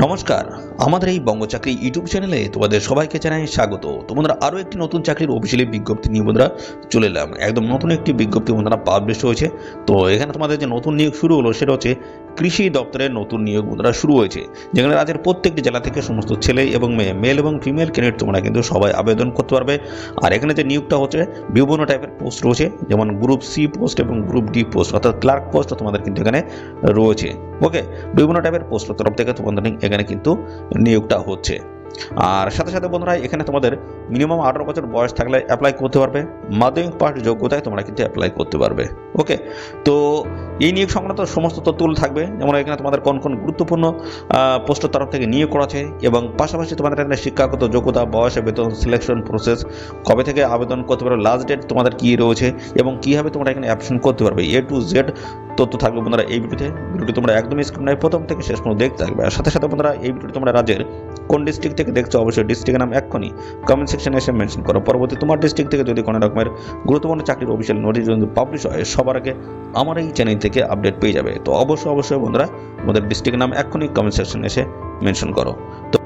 নমস্কার, আমাদের এই বঙ্গচাকরি ইউটিউব চ্যানেলে তোমাদের সবাইকে জানাই স্বাগত। তোমরা আরও একটি নতুন চাকরির অফিসিয়ালি বিজ্ঞপ্তি নিয়ে বন্ধুরা চলে এলাম। একদম নতুন একটি বিজ্ঞপ্তি বন্ধুরা পাবলিশ হয়েছে। তো এখানে তোমাদের যে নতুন নিয়োগ শুরু হলো সেটা হচ্ছে কৃষি দপ্তরের নতুন নিয়োগ মুদ্রা শুরু হয়েছে, যেখানে রাজ্যের প্রত্যেকটি জেলা থেকে সমস্ত ছেলে এবং মেয়ে মেল এবং ফিমেল ক্যান্ডিডেট তোমরা কিন্তু সবাই আবেদন করতে পারবে। আর এখানে যে নিয়োগটা হচ্ছে বিভিন্ন টাইপের পোস্ট রয়েছে, যেমন গ্রুপ সি পোস্ট এবং গ্রুপ ডি পোস্ট অর্থাৎ ক্লার্ক পোস্ট তোমাদের কিন্তু এখানে রয়েছে। ওকে বিভিন্ন টাইপের পোস্টের তরফ থেকে তোমাদের এখানে কিন্তু নিয়োগটা হচ্ছে। আর সাথে সাথে বন্ধুরা, এখানে তোমাদের মিনিমাম আঠারো বছর বয়স থাকলে অ্যাপ্লাই করতে পারবে। মাধ্যমিক পাস যোগ্যতায় তোমরা কিন্তু অ্যাপ্লাই করতে পারবে। ওকে তো এই নিয়োগ সংক্রান্ত সমস্ত তথ্যগুলো থাকবে। যেমন এখানে তোমাদের কোন কোন গুরুত্বপূর্ণ পোস্টের তরফ থেকে নিয়োগ করা আছে এবং পাশাপাশি তোমাদের এখানে শিক্ষাগত যোগ্যতা, বয়স, বেতন সিলেকশন প্রসেস কবে থেকে আবেদন করতে পারবে লাস্ট ডেট তোমাদের কী রয়েছে এবং কীভাবে তোমরা এখানে অ্যাপশন করতে পারবে। এ টু জেড তথ্য থাকবে বন্ধুরা এই ভিডিওতে। ভিডিওটি তোমরা একদমই স্ক্রিন নয়, প্রথম থেকে শেষ পর্যন্ত দেখতে থাকবে। আর সাথে সাথে বন্ধুরা এই ভিডিওটি তোমরা রাজ্যের কোন ডিস্ট্রিক্ট থেকে দেখছ অবশ্যই ডিস্ট্রিক্টের নাম এক্ষুনি কমেন্ট সেকশনে এসে মেনশন করো। পরবর্তী তোমার ডিস্ট্রিক্ট থেকে যদি কোনো রকমের গুরুত্বপূর্ণ চাকরির অফিসিয়াল নোটিশ যদি পাবলিশ হয়, সবার আগে আমার এই চ্যানেল থেকে আপডেট পেয়ে যাবে। তো অবশ্যই অবশ্যই বন্ধুরা আমাদের ডিস্ট্রিক্টের নাম এক্ষুনি কমেন্ট সেকশনে এসে মেনশন করো। তো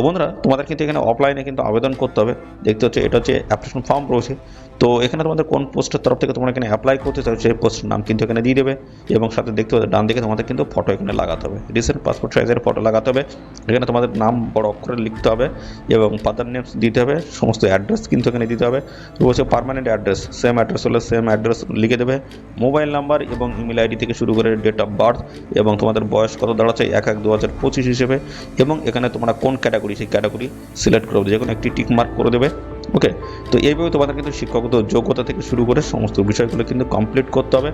তো বন্ধুরা, তোমাদের কিন্তু এখানে অফলাইনে কিন্তু আবেদন করতে হবে। দেখতে হচ্ছে এটা হচ্ছে অ্যাপ্লিকেশন ফর্ম রয়েছে। তো এখানে তোমাদের কোন পোস্টের তরফ থেকে তোমরা এখানে অ্যাপ্লাই করতে চাও, সেই পোস্টের নাম কিন্তু এখানে দিয়ে দেবে এবং সাথে দেখতে হবে ডান দিকে তোমাদের কিন্তু ফটো এখানে লাগাতে হবে। রিসেন্ট পাসপোর্ট সাইজের ফটো লাগাতে হবে। এখানে তোমাদের নাম বড় অক্ষরে লিখতে হবে এবং ফাদার নেমস দিতে হবে। সমস্ত অ্যাড্রেস কিন্তু এখানে দিতে হবে। রয়েছে পার্মানেন্ট অ্যাড্রেস সেম অ্যাড্রেস হলে সেম অ্যাড্রেস লিখে দেবে। মোবাইল নাম্বার এবং ইমেল আইডি থেকে শুরু করে ডেট অফ বার্থ এবং তোমাদের বয়স কত দাঁড়াচ্ছে, এক এক দু হাজার পঁচিশ হিসেবে এবং এখানে তোমরা কোন ক্যাটাগরি সেই ক্যাটাগরি সিলেক্ট করে। দেবে যে কোনো একটি টিক মার্ক করে দেবে। ওকে তো এইভাবে তোমাদের কিন্তু শিক্ষকতা যোগ্যতা থেকে শুরু করে সমস্ত বিষয়গুলো কিন্তু কমপ্লিট করতে হবে।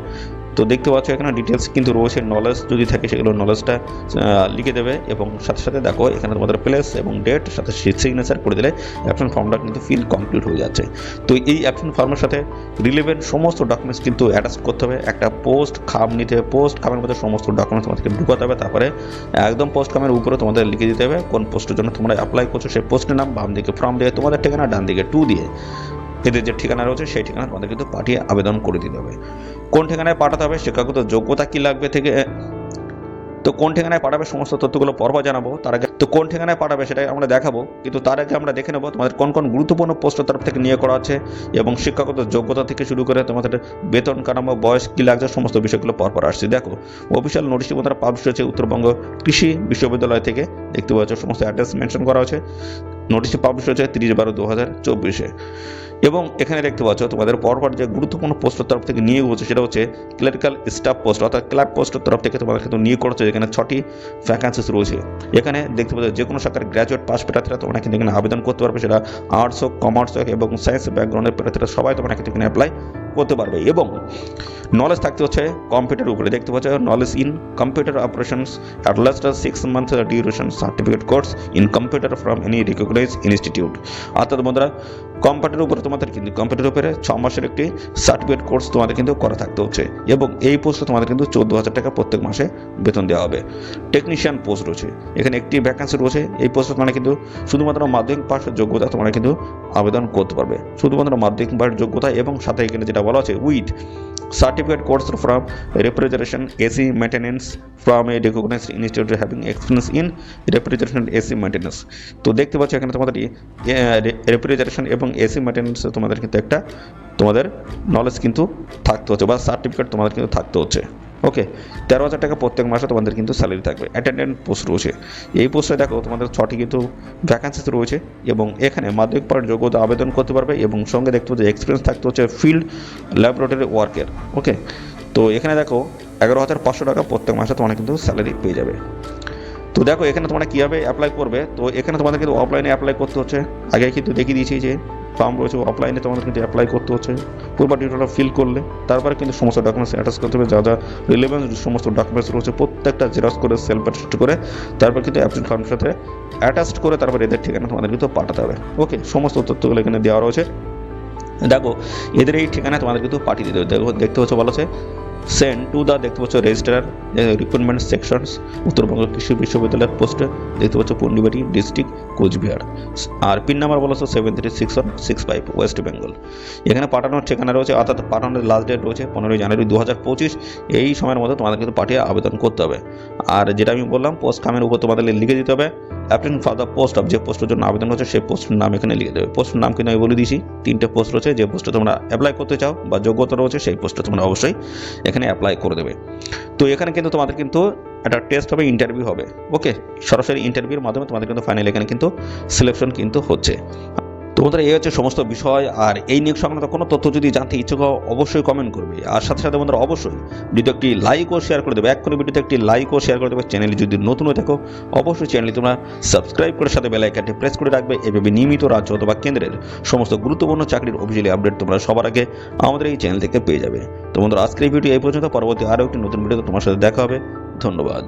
তো দেখতে পাচ্ছ এখানে ডিটেলস কিন্তু রয়েছে নলেজ যদি থাকে সেগুলো নলেজটা লিখে দেবে এবং সাথে সাথে দেখো এখানে তোমাদের প্লেস এবং ডেট সাথে সিগনেচার করে দিলে অ্যাপশন ফর্মটা কিন্তু ফিল কমপ্লিট হয়ে যাচ্ছে। তো এই অ্যাপশন ফর্মের সাথে রিলেভেন্ট সমস্ত ডকুমেন্টস কিন্তু অ্যাটাচ করতে হবে। একটা পোস্ট খাম নিতে হবে পোস্ট খামের মধ্যে সমস্ত ডকুমেন্টস তোমাদেরকে ঢুকাতে হবে। তারপরে একদম পোস্ট খামের উপরে তোমাদের লিখে দিতে হবে, কোন পোস্টের জন্য তোমরা অ্যাপ্লাই করছ, সেই পোস্টের নাম বাম দিকে ফর্ম দিয়ে তোমাদের ঠিকানা ডান দিকে টু দিয়ে এদের যে ঠিকানা রয়েছে, সেই ঠিকানা তোমাদের কিন্তু পাঠিয়ে আবেদন করে দিতে হবে। কোন ঠিকানায় পাঠাতে হবে শিক্ষাগত যোগ্যতা কী লাগবে থেকে, তো কোন ঠিকানায় পাঠাবে, সমস্ত তথ্যগুলো পরপর জানাব। তার আগে, তো কোন ঠিকানায় পাঠাবে সেটাই আমরা দেখাবো। কিন্তু তার আগে আমরা দেখে নেব তোমাদের কোন কোন গুরুত্বপূর্ণ পোস্টের তরফ থেকে নিয়ে করা আছে এবং শিক্ষাগত যোগ্যতা থেকে শুরু করে তোমাদের বেতন কাঠামো, বয়স কী লাগছে, সমস্ত বিষয়গুলো পরপর আসছে। দেখো অফিসিয়াল নোটিশ তারা পাবলিশ হয়েছে উত্তরবঙ্গ কৃষি বিশ্ববিদ্যালয় থেকে। দেখতে পাচ্ছ, সমস্ত অ্যাড্রেস মেনশন করা আছে। নোটিশে পাবলিশ হয়েছে তিরিশ বারো দু হাজার চব্বিশে। এবং এখানে দেখতে পাচ্ছ, তোমাদের পরপর যে গুরুত্বপূর্ণ পোস্টের তরফ থেকে নিয়োগ হচ্ছে, সেটা হচ্ছে ক্লারিক্যাল স্টাফ পোস্ট অর্থাৎ ক্লার্ক পোস্টের তরফ থেকে তোমাদের কিন্তু নিয়োগ করছে এখানে ছটি ভ্যাকান্সিস রয়েছে। এখানে দেখতে পাচ্ছ, যে কোনো শাখার গ্র্যাজুয়েট পাস প্রার্থীরা তোমরা কিন্তু এখানে আবেদন করতে পারবে, সেটা আর্টস হোক কমার্স হোক এবং সায়েন্স ব্যাকগ্রাউন্ডের প্রার্থীরা সবাই তোমরা কিন্তু এখানে অ্যাপ্লাই করতে পারবে এবং নলেজ থাকতে হচ্ছে কম্পিউটার উপরে। দেখতে পাচ্ছ knowledge in computer operations at last six month duration certificate course in computer from any recognise institute অর্থাৎ বন্ধুরা কম্পিউটার উপরে তোমাদের কিন্তু কম্পিউটার উপরে ছ মাসের একটি সার্টিফিকেট কোর্স তোমাদের কিন্তু করা থাকতে হচ্ছে এবং এই পোস্টে তোমাদের কিন্তু চোদ্দ হাজার টাকা প্রত্যেক মাসে বেতন দেওয়া হবে। টেকনিশিয়ান পোস্ট রয়েছে। এখানে একটি ভ্যাকান্সি রয়েছে। এই পোস্টে তোমরা কিন্তু শুধুমাত্র মাধ্যমিক পাশের যোগ্যতা তোমরা কিন্তু আবেদন করতে পারবে। শুধুমাত্র মাধ্যমিক পাশের যোগ্যতা এবং সাথে এখানে যেটা বলা আছে with certificate course from refrigeration AC maintenance from a recognized institute having experience in refrigeration AC maintenance তো দেখতে পাচ্ছ এখানে তোমাদের রেফ্রিজারেশন এবং এসি মেনটেন্যান্স তোমাদের কিন্তু একটা, তোমাদের নলেজ কিন্তু থাকতে হচ্ছে, বা সার্টিফিকেট তোমাদের কিন্তু থাকতে হচ্ছে। ওকে তেরো হাজার টাকা প্রত্যেক মাসে তোমাদের কিন্তু স্যালারি থাকবে। অ্যাটেন্ডেন্ট পোস্ট রয়েছে। এই পোস্টে দেখো তোমাদের ছটি কিন্তু ভ্যাকান্সিস রয়েছে এবং এখানে মাধ্যমিক পাওয়ার যোগ্যতা আবেদন করতে পারবে এবং সঙ্গে দেখতে হচ্ছে এক্সপিরিয়েন্স থাকতে হচ্ছে ফিল্ড ল্যাবরেটরি ওয়ার্কের ওকে তো এখানে দেখো এগারো হাজার পাঁচশো টাকা প্রত্যেক মাসে তোমরা কিন্তু স্যালারি পেয়ে যাবে। তো দেখো, এখানে তোমরা কীভাবে অ্যাপ্লাই করবে? তো এখানে তোমাদের কিন্তু অফলাইনে অ্যাপ্লাই করতে হচ্ছে। আগে কিন্তু দেখিয়ে দিয়েছি যে ফর্ম রয়েছে অফলাইনে তোমাদের কিন্তু অ্যাপ্লাই করতে হচ্ছে। পুরো ডিটেলটা ফিল করলে, তারপরে কিন্তু সমস্ত ডকুমেন্টস অ্যাটাচ করতে হবে। যা যা রিলেভেন্স সমস্ত ডকুমেন্টস রয়েছে, প্রত্যেকটা জেরক্স করে সেলফ অ্যাটেস্ট করে, তারপর কিন্তু অ্যাপসেন্ট ফর্মের সাথে অ্যাটাচড করে, তারপর এদের ঠিকানা তোমাদের কিন্তু পাঠাতে হবে। ওকে সমস্ত তথ্যগুলো এখানে দেওয়া রয়েছে। দেখো, এদের এই ঠিকানায় তোমাদের কিন্তু পাঠিয়ে দিতে হবে। দেখো, দেখতে পাচ্ছ বলা আছে? সেন্ড টু দ্য দেখতে পাচ্ছ রেজিস্টার রিক্রুটমেন্ট সেকশনস উত্তরবঙ্গ কৃষি বিশ্ববিদ্যালয়ের পোস্টে দেখতে পাচ্ছ পন্ডিবাড়ি ডিস্ট্রিক্ট কোচবিহার আর পিন নাম্বার বলো seven three six one six five West Bengal এখানে পাঠানোর ঠিকানা রয়েছে, অর্থাৎ পাঠানোর লাস্ট ডেট রয়েছে পনেরোই জানুয়ারি দু হাজার পঁচিশ। এই সময়ের মধ্যে তোমাদের কিন্তু পাঠিয়ে আবেদন করতে হবে। আর যেটা আমি বললাম পোস্ট কামের উপর তোমাদের লিখে দিতে হবে। Application for the post of যে পোস্টের জন্য আবেদন করছে, সেই পোস্টের নাম এখানে লিখে দেবে। পোস্টের নাম কিন্তু আমি বলে দিয়েছি, তিনটে পোস্ট রয়েছে, যে পোস্টে তোমরা অ্যাপ্লাই করতে চাও বা যোগ্যতা রয়েছে, সেই পোস্টে তোমরা অবশ্যই এখানে অ্যাপ্লাই করে দেবে। তো এখানে কিন্তু তোমাদের কিন্তু একটা টেস্ট হবে ইন্টারভিউ হবে। ওকে সরাসরি ইন্টারভিউর মাধ্যমে তোমাদের কিন্তু ফাইনাল এখানে কিন্তু সিলেকশন কিন্তু হচ্ছে। তোমাদের এই হচ্ছে সমস্ত বিষয়, আর এই নিয়োগ সংক্রান্ত কোনো তথ্য যদি জানতে ইচ্ছুক অবশ্যই কমেন্ট করবে। আর সাথে সাথে বন্ধুরা, অবশ্যই ভিডিও একটি লাইক ও শেয়ার করে দেবে। এক করে ভিডিওতে একটি লাইক ও শেয়ার করে দেবে। চ্যানেলে যদি নতুন হয়ে থাকো, অবশ্যই চ্যানেলটি তোমরা সাবস্ক্রাইব করে সাথে বেল আইকনটি প্রেস করে রাখবে। এভাবে নিয়মিত রাজ্য অথবা কেন্দ্রের সমস্ত গুরুত্বপূর্ণ চাকরির অফিসিয়ালি আপডেট তোমরা সবার আগে আমাদের এই চ্যানেল থেকে পেয়ে যাবে। তো বন্ধুরা, আজকের ভিডিও এই পর্যন্ত। পরবর্তী আরও একটি নতুন ভিডিওতে তোমার সাথে দেখা হবে। ধন্যবাদ।